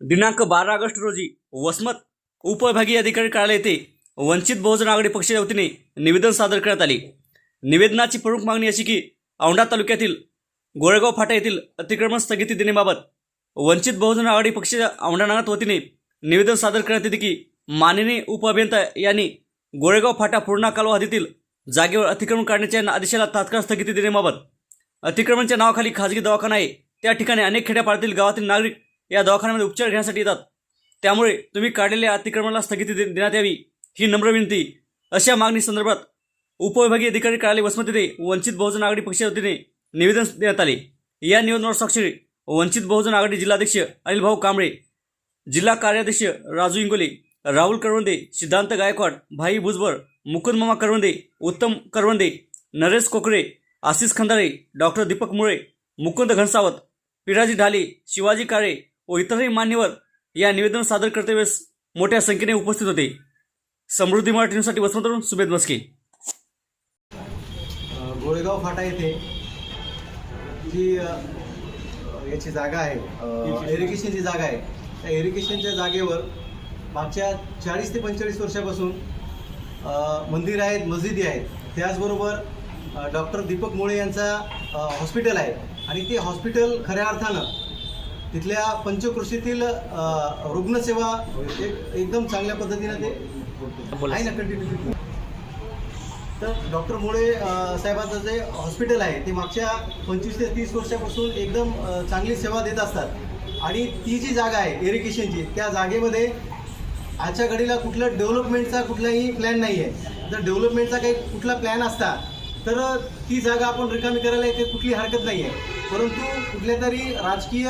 दिनांक बारा ऑगस्ट रोजी वसमत उपविभागीय अधिकारी कार्यालय येथे वंचित बहुजन आघाडी पक्षाच्या वतीने निवेदन सादर करण्यात आले. निवेदनाची प्रमुख मागणी अशी की औंढा तालुक्यातील गोळेगाव फाटा येथील अतिक्रमण स्थगिती देण्याबाबत वंचित बहुजन आघाडी पक्षाच्या औंढानाथ वतीने निवेदन सादर करण्यात येते की माननीय उपअभियंता यांनी गोळेगाव फाटा पूर्णा कालवा हदीतील जागेवर अतिक्रमण करण्याच्या आदेशाला तात्काळ स्थगिती देण्याबाबत अतिक्रमणच्या नावाखाली खाजगी दवाखाना आहे त्या ठिकाणी अनेक खेड्यापाड्यातील गावातील नागरिक या दवाखान्यामध्ये उपचार घेण्यासाठी येतात. त्यामुळे तुम्ही काढलेल्या अतिक्रमणाला स्थगिती दे- देण्यात यावी ही नम्र विनंती. अशा मागणी संदर्भात उपविभागीय अधिकारी कार्यालय वसमत येथे वंचित बहुजन आघाडी पक्षाच्या वतीने निवेदन देण्यात आले. या निवेदनावर स्वाक्षरी वंचित बहुजन आघाडी जिल्हाध्यक्ष अनिल भाऊ कांबळे जिल्हा कार्याध्यक्ष राजू इंगोले राहुल करवंदे सिद्धांत गायकवाड भाई भुजबळ मुकुंदमामा करवंदे उत्तम करवंदे नरेश कोकरे आशिष खंदारे डॉक्टर दीपक मुळे मुकुंद घनसावत पिराजी ढाले शिवाजी काळे व इतरही मान्यवर या निवेदन सादर करतेवेळेस मोठ्या संख्येने उपस्थित होते. समृद्धी मराठी न्यूजसाठी वसंतरून सुमेध मस्के. गोळेगाव फाटा येथे जी याची जागा आहे इरिगेशनची जागा आहे. त्या इरिगेशनच्या जागेवर मागच्या चाळीस ते पंचेचाळीस वर्षापासून मंदिर आहेत मस्जिदी आहेत. त्याचबरोबर डॉक्टर दीपक मुळे यांचा हॉस्पिटल आहे. आणि ते हॉस्पिटल खऱ्या अर्थानं तिथल्या पंचकृषीतील रुग्णसेवा एक एकदम चांगल्या पद्धतीनं ते आहे ना कंटिन्यू तर डॉक्टर मुळे साहेबांचं जे हॉस्पिटल आहे ते मागच्या पंचवीस ते तीस वर्षापासून एकदम चांगली सेवा देत असतात. आणि ती जी जागा आहे इरिगेशनची त्या जागेमध्ये आजच्या घडीला कुठलं डेव्हलपमेंटचा कुठलाही प्लॅन नाही आहे जर डेव्हलपमेंटचा काही कुठला प्लॅन असता तर ती जागा आपण रिकामी करायला येते कुठली हरकत नाही आहे परंतु कुठल्या तरी राजकीय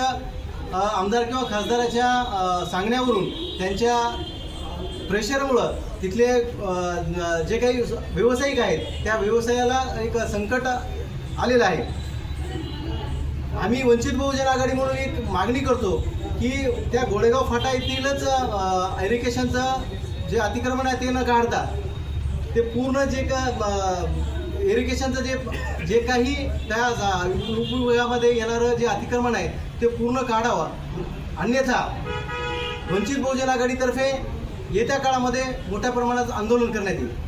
आमदार किंवा खासदाराच्या सांगण्यावरून त्यांच्या प्रेशरमुळं तिथले जे काही व्यावसायिक आहेत त्या व्यवसायाला एक संकट आलेलं आहे. आम्ही वंचित बहुजन आघाडी म्हणून एक मागणी करतो की त्या गोडेगाव फाटा येथीलच इरिगेशनचं जे अतिक्रमण आहे ते न काढता ते पूर्ण जे का इरिगेशनचं जे जे काही त्या उपयोगामध्ये येणारं जे अतिक्रमण आहे ते पूर्ण काढावं. अन्यथा वंचित बहुजन आघाडीतर्फे येत्या काळामध्ये मोठ्या प्रमाणात आंदोलन करण्यात येईल.